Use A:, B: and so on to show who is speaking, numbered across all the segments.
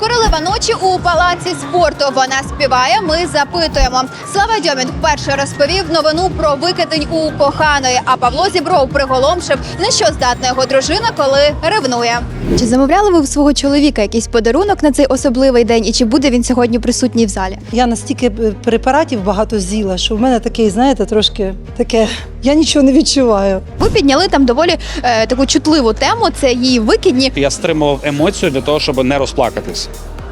A: Королева ночі у палаці спорту. Вона співає. Ми запитуємо. Слава Дьомін вперше розповів новину про викидень у коханої. А Павло Зібров приголомшив, на що здатна його дружина, коли ревнує. Чи замовляли ви в свого чоловіка якийсь подарунок на цей особливий день? І чи буде він сьогодні присутній в залі?
B: Я настільки е, препаратів багато з'їла, що в мене такий, знаєте, трошки таке. Я нічого не відчуваю.
A: Ви підняли там доволі е, таку чутливу тему. Це її викидні.
C: Я стримував емоцію для того, щоб не розплакатись.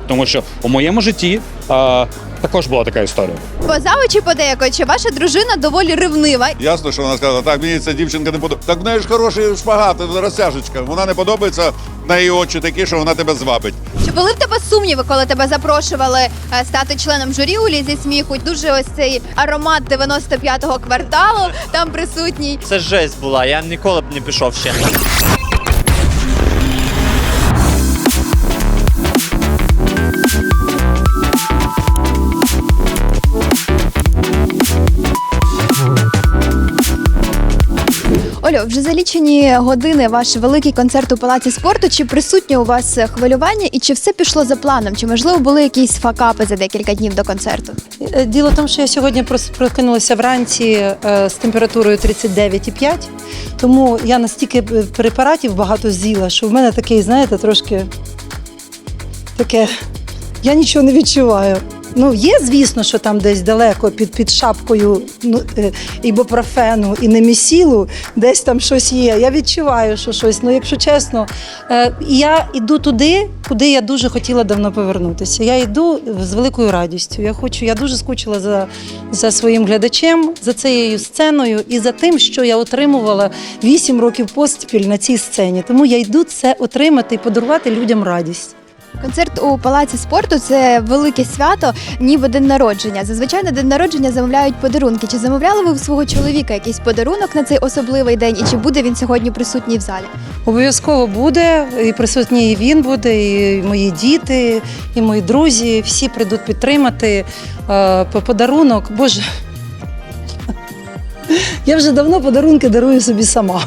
C: Тому що у моєму житті е, також була така історія.
A: Поза очі подекуючи, ваша дружина доволі ревнива.
D: Ясно, що вона сказала, так мені ця дівчинка не подобається. Так в неї ж хороший шпагат, розтяжечка. Вона не подобається, в неї очі такі, що вона тебе звабить.
A: Чи були в тебе сумніви, коли тебе запрошували е, стати членом журі у лізі сміху? Дуже ось цей аромат 95-го кварталу там присутній.
E: Це жесть була, я ніколи б не пішов ще.
A: Олю, вже за лічені години ваш великий концерт у палаці спорту. Чи присутнє у вас хвилювання і чи все пішло за планом? Чи можливо були якісь факапи за декілька днів до концерту?
B: Е, Діло в тому, що я сьогодні прокинулася вранці е, з температурою 39,5, тому я настільки е, препаратів багато з'їла, що в мене такий, знаєте, трошки таке. Я нічого не відчуваю. Ну, є, звісно, що там десь далеко під, під шапкою ну, е, ібупрофену і немісілу, десь там щось є. Я відчуваю, що щось. Ну, якщо чесно, е, я йду туди, куди я дуже хотіла давно повернутися. Я йду з великою радістю. Я хочу, я дуже скучила за, за своїм глядачем, за цією сценою і за тим, що я отримувала 8 років поспіль на цій сцені. Тому я йду це отримати і подарувати людям радість.
A: Концерт у палаці спорту це велике свято, ніби день народження. Зазвичай на день народження замовляють подарунки. Чи замовляли ви в свого чоловіка якийсь подарунок на цей особливий день? І чи буде він сьогодні присутній в залі?
B: Обов'язково буде, і присутній і він буде, і мої діти, і мої друзі. Всі прийдуть підтримати е, подарунок. Боже. Я вже давно подарунки дарую собі сама.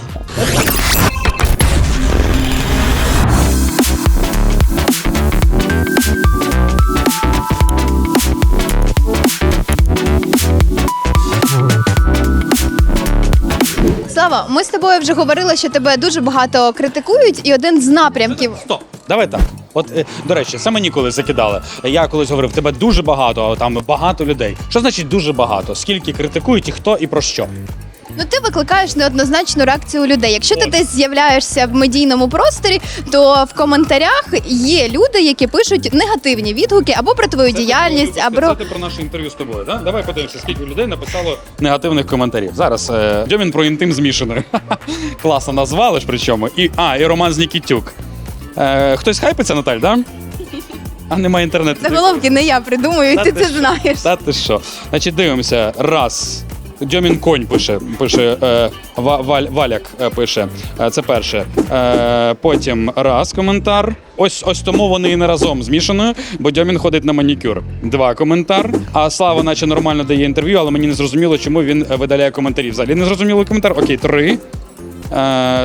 A: Слава, ми з тобою вже говорили, що тебе дуже багато критикують, і один з напрямків
C: Стоп, давай так. От е, до речі, це мені коли закидали. Я колись говорив, тебе дуже багато, там багато людей. Що значить дуже багато? Скільки критикують і хто і про що?
A: Ну, ти викликаєш неоднозначну реакцію у людей. Якщо ти десь з'являєшся в медійному просторі, то в коментарях є люди, які пишуть негативні відгуки або про твою діяльність, або
C: Це ти про наше інтерв'ю з тобою, так? Давай подивимося, скільки людей написало негативних коментарів. Зараз е, Дьомін про інтим змішаною. Класно назвали ж причому. І, а, і Роман з Нікітюк. Е, хтось хайпиться, Наталь, так? Да? А немає інтернету.
A: заголовки не я придумую, і ти це знаєш.
C: Та ти що? Значить, дивимося. Раз. Дьомін конь пише, пише е, Ва- Валь, Валяк е, пише. Е, це перше. Е, потім раз коментар. Ось ось тому вони і не разом змішаною, бо Дьомін ходить на манікюр. Два коментар. А Слава, наче нормально дає інтерв'ю, але мені не зрозуміло, чому він е, видаляє коментарі. Взагалі не зрозуміло коментар. Окей, три.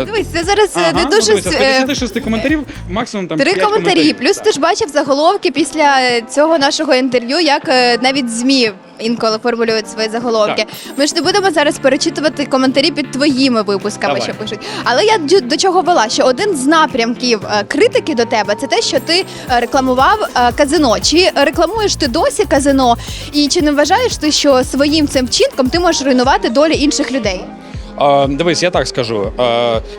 A: Дивись, це зараз е,
C: ага,
A: не
C: ну,
A: дуже
C: дивися, з
A: е,
C: 56 коментарів, максимум там
A: Три
C: п'ять
A: коментарі.
C: коментарів.
A: Плюс ти ж бачив заголовки після е, цього нашого інтерв'ю, як е, навіть ЗМІ інколи формулюють свої заголовки. Ми ж не будемо зараз перечитувати коментарі під твоїми випусками,
C: Давай.
A: що пишуть. Але я дю- до чого вела, що один з напрямків е, критики до тебе це те, що ти е, рекламував е, казино. Чи рекламуєш ти досі казино? І чи не вважаєш ти, що своїм цим вчинком ти можеш руйнувати долі інших людей?
C: Дивись, я так скажу.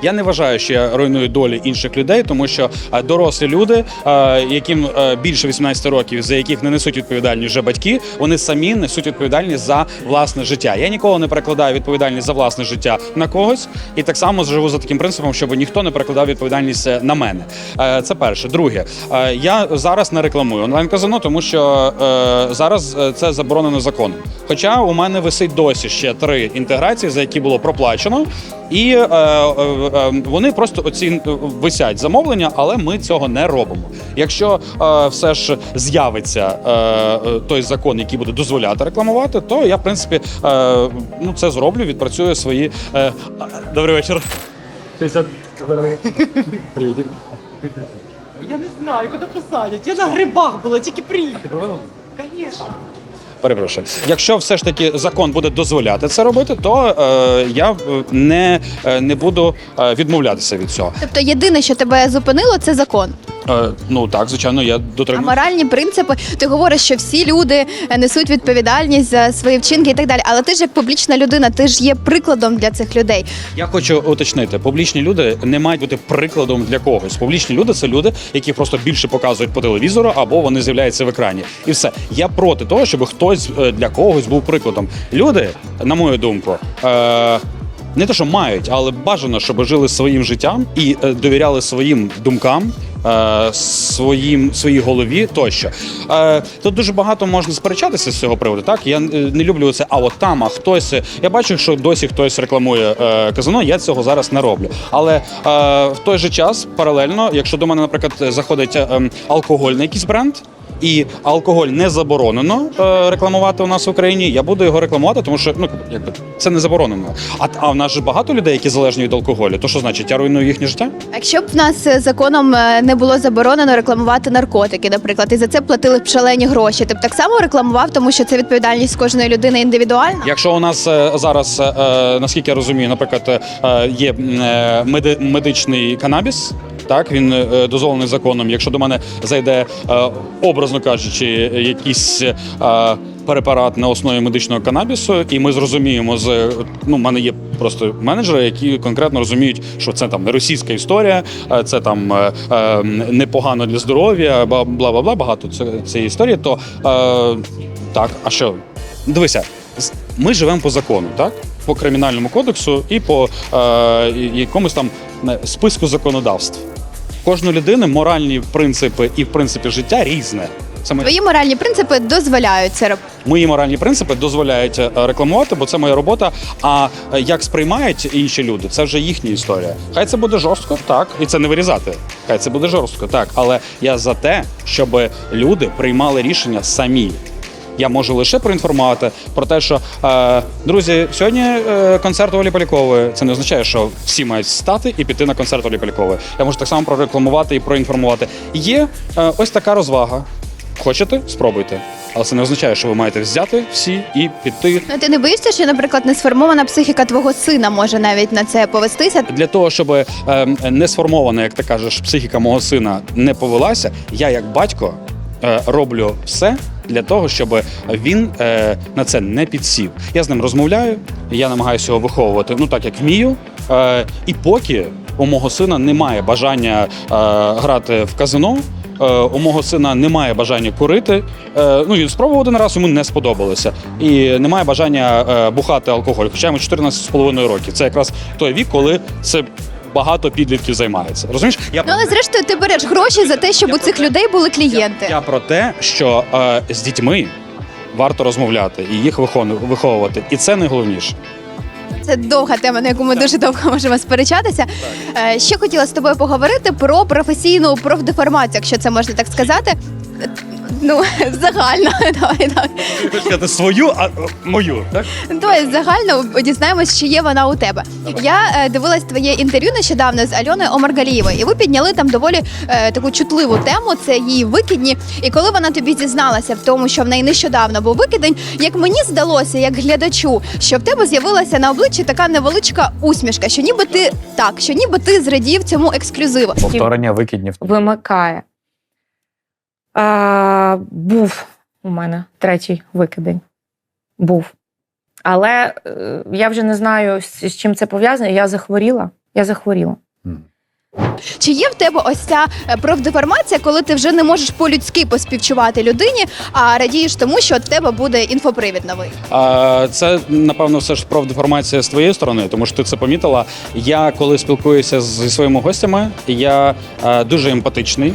C: Я не вважаю, що я руйную долі інших людей, тому що дорослі люди, яким більше 18 років, за яких не несуть відповідальність вже батьки, вони самі несуть відповідальність за власне життя. Я ніколи не перекладаю відповідальність за власне життя на когось, і так само живу за таким принципом, щоб ніхто не перекладав відповідальність е, на мене. Е, Це перше. Друге, е, я зараз не рекламую онлайн казино, тому що зараз це заборонено законом. Хоча у мене висить досі ще три інтеграції, за які було проплачено. І е, е, е, вони просто оці е, висять замовлення, але ми цього не робимо. Якщо е, все ж з'явиться е, е, той закон, який буде дозволяти рекламувати, то я в принципі е, ну це зроблю, відпрацюю свої. Е, добрий вечір. 60...
F: Я не знаю, куди посадять. Я на грибах була, тільки приїхала. Звісно.
C: Перепрошую. Якщо все ж таки закон буде дозволяти це робити, то е, я не, е, не буду е, відмовлятися від цього.
A: Тобто єдине, що тебе зупинило, це закон.
C: Е, ну так, звичайно, я
A: А
C: дотримуюся.
A: моральні принципи, ти говориш, що всі люди е, несуть відповідальність за свої вчинки і так далі. Але ти ж як публічна людина, ти ж є прикладом для цих людей.
C: Я хочу уточнити: публічні люди не мають бути прикладом для когось. Публічні люди це люди, які просто більше показують по телевізору або вони з'являються в екрані. І все. Я проти того, щоб хтось е, для когось був прикладом. Люди, на мою думку. Е- не те, що мають, але бажано, щоб жили своїм життям і е, довіряли своїм думкам, своїм своїй голові тощо. Е, тут дуже багато можна сперечатися з цього приводу. Так я е, не люблю це. А от там, а хтось. Я бачу, що досі хтось рекламує е, казино. Я цього зараз не роблю. Але е, в той же час, паралельно, якщо до мене, наприклад, заходить е, ем, алкогольний якийсь бренд. І алкоголь не заборонено е, рекламувати у нас в Україні. Я буду його рекламувати, тому що ну якби це не заборонено. А, а в нас же багато людей, які залежні від алкоголю. То що значить, я руйную їхнє життя?
A: Якщо б в нас е, законом е, не було заборонено рекламувати наркотики, наприклад, і за це платили б шалені гроші, ти б так само рекламував, тому що це відповідальність кожної людини індивідуальна.
C: Якщо у нас зараз, наскільки я розумію, наприклад, є медичний канабіс. Так, він е, дозволений законом. Якщо до мене зайде, е, образно кажучи, якийсь е, препарат на основі медичного канабісу, і ми зрозуміємо з ну, в мене є просто менеджери, які конкретно розуміють, що це там не російська історія, це там непогано для здоров'я, бла бла бла, багато цієї історії. То так, а що? Дивися, ми живемо по закону, так? По кримінальному кодексу і по е, якомусь там списку законодавств. Кожної людини моральні принципи і в принципі життя різне. Ми,
A: Твої моральні принципи дозволяють це робити.
C: мої моральні принципи дозволяють е, рекламувати, бо це моя робота. А е, як сприймають інші люди, це вже їхня історія. Хай це буде жорстко, так, і це не вирізати. Хай це буде жорстко, так. Але я за те, щоб люди приймали рішення самі. Я можу лише проінформувати про те, що е, друзі, сьогодні е, концерт Олі Полякової. Це не означає, що всі мають стати і піти на концерт Олі Полякової. Я можу так само прорекламувати і проінформувати. Є е, ось така розвага. Хочете? Спробуйте. Але це не означає, що ви маєте взяти всі і піти.
A: Ну ти не боїшся, що, наприклад, несформована психіка твого сина може навіть на це повестися?
C: Для того, щоб е, не сформована, як ти кажеш, психіка мого сина не повелася, я як батько е, роблю все для того, щоб він е, на це не підсів. Я з ним розмовляю, я намагаюся його виховувати ну так, як вмію. Е, і поки у мого сина немає бажання е, грати в казино. е, У мого сина немає бажання курити. Е, Ну він спробував один раз, йому не сподобалося. І немає бажання е, бухати алкоголь. Хоча йому 14,5 років. Це якраз той вік, коли це багато підлітків займається. Розумієш? Я
A: Ну але зрештою ти береш гроші за те, щоб у цих людей були клієнти.
C: я про те, що е, з дітьми варто розмовляти і їх виховувати. І це найголовніше.
A: Це довга тема, на яку ми дуже довго можемо сперечатися. Е, Ще хотіла з тобою поговорити про професійну профдеформацію, якщо це можна так сказати. Ну, загально, давай,
C: сказати свою, а мою, так?
A: Давай загально дізнаємось, чи є вона у тебе. Я е, дивилась твоє інтерв'ю нещодавно з Альоною Омаргалієвою, і ви підняли там доволі е, таку чутливу тему. Це її викидні. І коли вона тобі зізналася в тому, що в неї нещодавно був викидень, як мені здалося, як глядачу, що в тебе з'явилася на обличчі така невеличка усмішка, що ніби ти так, що ніби ти зрадів цьому ексклюзиву.
G: Повторення викиднів.
H: вимикає. А, був у мене третій викидень. Був. Але е, я вже не знаю, з, чим це пов'язано. Я захворіла. Я захворіла.
A: Чи є в тебе ось ця е, профдеформація, коли ти вже не можеш по-людськи поспівчувати людині, а радієш тому, що в тебе буде інфопривід новий?
C: А, Це напевно все ж профдеформація з твоєї сторони, тому що ти це помітила. Я коли спілкуюся зі своїми гостями, я е, дуже емпатичний.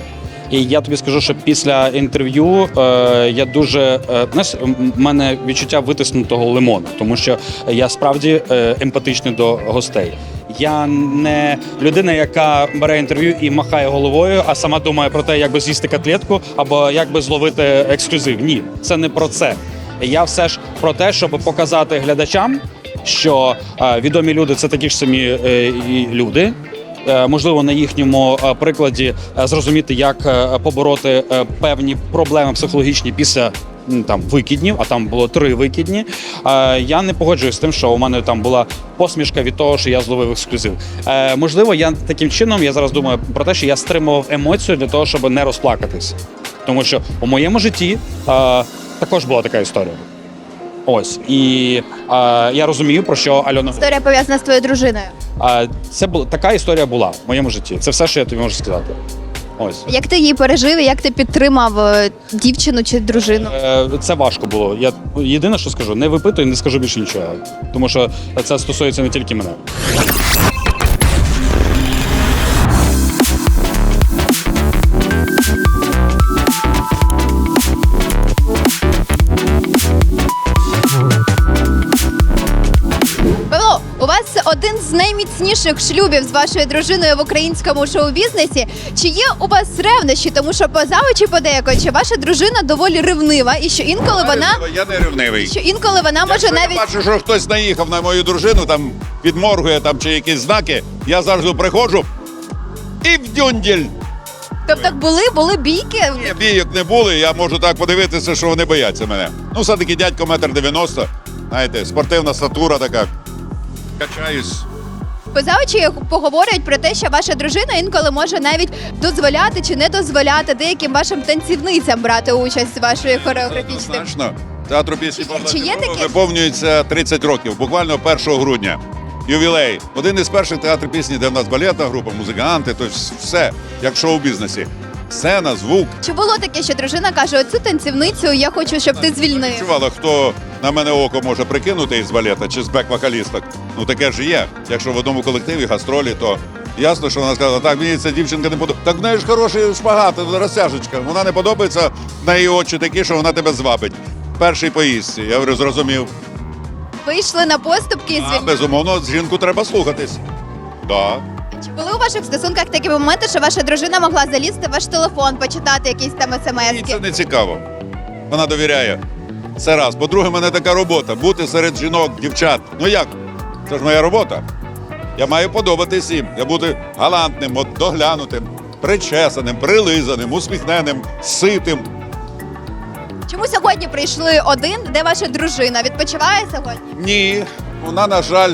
C: І я тобі скажу, що після інтерв'ю е, я дуже е, знаєш, м- мене відчуття витиснутого лимону, тому що я справді е, емпатичний до гостей. Я не людина, яка бере інтерв'ю і махає головою, а сама думає про те, як би з'їсти котлетку або як би зловити ексклюзив. Ні, це не про це. Я все ж про те, щоб показати глядачам, що е, відомі люди це такі ж самі люди. Е, можливо на їхньому е, прикладі е, зрозуміти, як побороти певні проблеми психологічні після. Там викиднів, а там було три викидні. Я не погоджуюсь з тим, що у мене там була посмішка від того, що я зловив ексклюзив. Можливо, я таким чином я зараз думаю про те, що я стримував емоцію для того, щоб не розплакатись. Тому що у моєму житті також була така історія. Ось і е, я розумію, про що Альона.
A: Історія пов'язана з твоєю дружиною.
C: А це була така історія була в моєму житті. Це все, що я тобі можу сказати. Ось
A: Як ти її пережив і як ти підтримав е, дівчину чи дружину?
C: Е, це важко було. Я єдине, що скажу, не випитуй, не скажу більше нічого, тому що це стосується не тільки мене.
A: Найміцніших шлюбів з вашою дружиною в українському шоу-бізнесі. Чи є у вас ревнощі? Тому що поза очі подеяко, чи ваша дружина доволі ревнива, і що інколи вона
D: Я не ревнивий.
A: що інколи вона може
D: Якщо
A: навіть
D: я бачу, що хтось наїхав на мою дружину, там підморгує там чи якісь знаки, я завжди приходжу і в дюнділь.
A: тобто були були бійки.
D: Ні, бійок не були, я можу так подивитися, що вони бояться мене. Ну, все-таки дядько метр дев'яносто, знаєте, спортивна статура така. Качаюсь.
A: Поза очі поговорять про те, що ваша дружина інколи може навіть дозволяти чи не дозволяти деяким вашим танцівницям брати участь з вашої хореографічної.
D: Однозначно. Театру пісні
A: Чи є таке?
D: виповнюється 30 років, буквально 1 грудня. Ювілей. Один із перших театрів пісні, де в нас балетна група, музиканти, тобто все, як в шоу-бізнесі. Сцена, звук.
A: Чи було таке, що дружина каже: оцю танцівницю я хочу, щоб ти звільнив?
D: Чувала, хто на мене око може прикинути із балета чи з бек-вокалісток. Ну таке ж є. Якщо в одному колективі гастролі, то ясно, що вона сказала, так, мені ця дівчинка не подобається. Так в неї ж хороший шпагат, розтяжечка. Вона не подобається, в неї очі такі, що вона тебе звабить. Перший поїздці. Я говорю, зрозумів.
A: Вийшли на поступки і
D: А,
A: звільнили.
D: безумовно, жінку треба слухатись. Да.
A: Чи були у ваших стосунках такі моменти, що ваша дружина могла залізти в ваш телефон, почитати якісь там
D: Мені це не цікаво. Вона довіряє. Це раз. По-друге, в мене така робота бути серед жінок, дівчат. Ну як? Це ж моя робота. Я маю подобатись їм. Я бути галантним, от доглянутим, причесаним, прилизаним, усміхненим, ситим.
A: Чому сьогодні прийшли один, де ваша дружина? Відпочиває сьогодні?
D: Ні, вона, на жаль,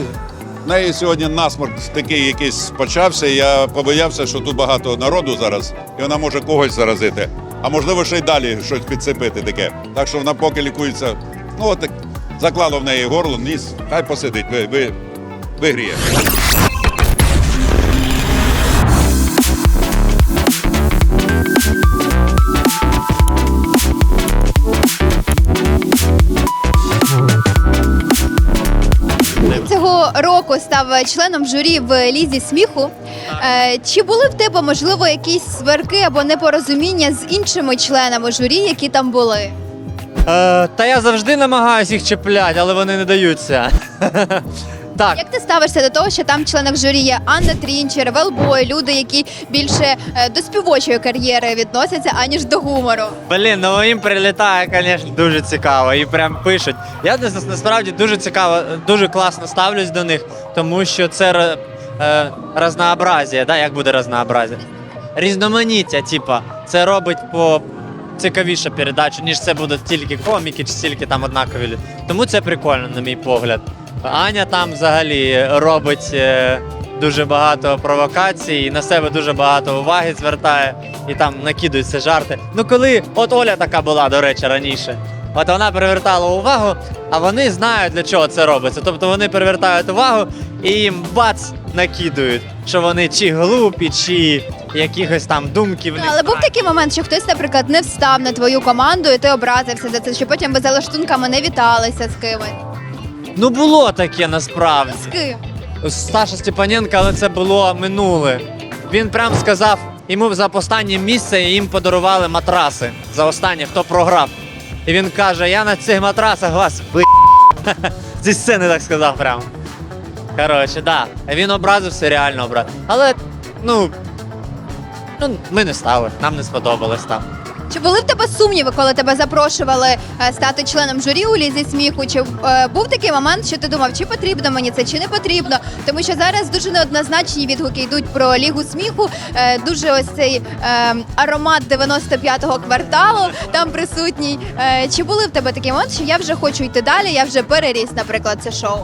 D: в неї сьогодні насморк такий якийсь почався. Я побоявся, що тут багато народу зараз, і вона може когось заразити. А можливо, ще й далі щось підсипити таке. Так що вона поки лікується. Ну, от так заклало в неї горло, ніс, хай посидить, ви, ви, вигріє.
A: Року став членом журі в лізі сміху. Е, Чи були в тебе можливо якісь сварки або непорозуміння з іншими членами журі, які там були?
E: Е, та я завжди намагаюся їх чіпляти, але вони не даються. так,
A: Як ти ставишся до того, що там в членах журі є Анна Трінчер, Велбой, люди, які більше е, до співочої кар'єри відносяться, аніж до гумору?
E: блін, ну їм прилітає, звісно, дуже цікаво. І прям пишуть. Я нас- насправді дуже цікаво, дуже класно ставлюсь до них, тому що це ра- е, разнообразія. Да? Як буде разнообразія? Різноманіття, типа, це робить по цікавіше передачу, ніж це будуть тільки коміки чи тільки там однакові люди. Тому це прикольно, на мій погляд. Аня там взагалі робить е, дуже багато провокацій, і на себе дуже багато уваги звертає, і там накидаються жарти. Ну коли от Оля така була, до речі, раніше. От вона привертала увагу, а вони знають для чого це робиться. Тобто вони привертають увагу і їм бац накидують, що вони чи глупі, чи якихось там думки в
A: Ну, але був такий момент, що хтось, наприклад, не встав на твою команду, і ти образився за це, що потім ви за лаштунками не віталися з кимось.
E: Ну було таке насправді.
A: З ким?
E: Саша Степаненко, але це було минуле. Він прям сказав, йому за останнє місце їм подарували матраси за останнє, хто програв. І він каже: я на цих матрасах вас ви. Зі сцени так сказав прям. Коротше, да. Він образився, реально образився. Але, ну, ну, ми не стали, нам не сподобалось там.
A: Чи були в тебе сумніви, коли тебе запрошували е, стати членом журі у лізі сміху? Чи е, був такий момент, що ти думав, чи потрібно мені це, чи не потрібно? Тому що зараз дуже неоднозначні відгуки йдуть про лігу сміху. Е, дуже ось цей аромат 95-го кварталу там присутній. Чи були в тебе такий момент, що я вже хочу йти далі? Я вже переріс, наприклад, це шоу.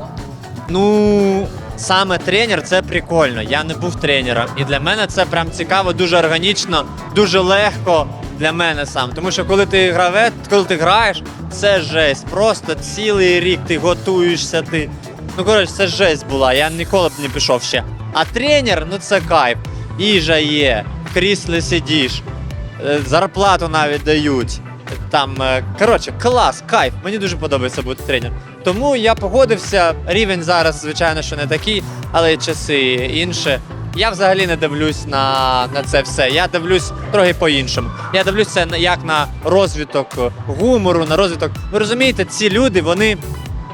E: Ну, саме тренер це прикольно. Я не був тренером. І для мене це прям цікаво, дуже органічно, дуже легко для мене сам. Тому що коли ти гравець, коли ти граєш, це жесть. Просто цілий рік ти готуєшся. Ти. Ну, коротше, це жесть була. Я ніколи б не пішов ще. А тренер, ну це кайф. Їжа є, в кріслі сидиш, е, зарплату навіть дають. Там, е, коротше, клас, кайф. Мені дуже подобається бути тренером. Тому я погодився. Рівень зараз, звичайно, що не такий, але часи інші. Я взагалі не дивлюсь на, на це все. Я дивлюсь трохи по-іншому. Я дивлюсь це як на розвиток гумору, на розвиток. Ви розумієте, ці люди, вони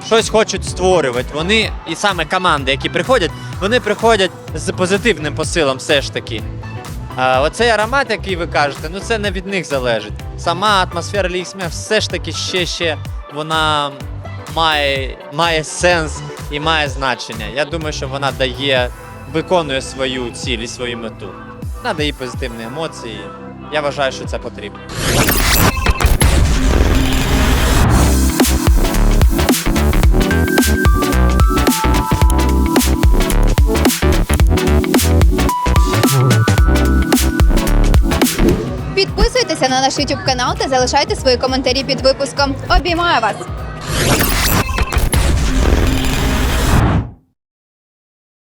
E: щось хочуть створювати. Вони, і саме команди, які приходять, вони приходять з позитивним посилом все ж таки. А, оцей аромат, який ви кажете, ну це не від них залежить. Сама атмосфера ліксмя все ж таки ще ще вона має, має сенс і має значення. Я думаю, що вона дає, виконує свою ціль і свою мету. Вона дає позитивні емоції. Я вважаю, що це потрібно.
A: Підписуйтеся на наш YouTube канал та залишайте свої коментарі під випуском. Обіймаю вас!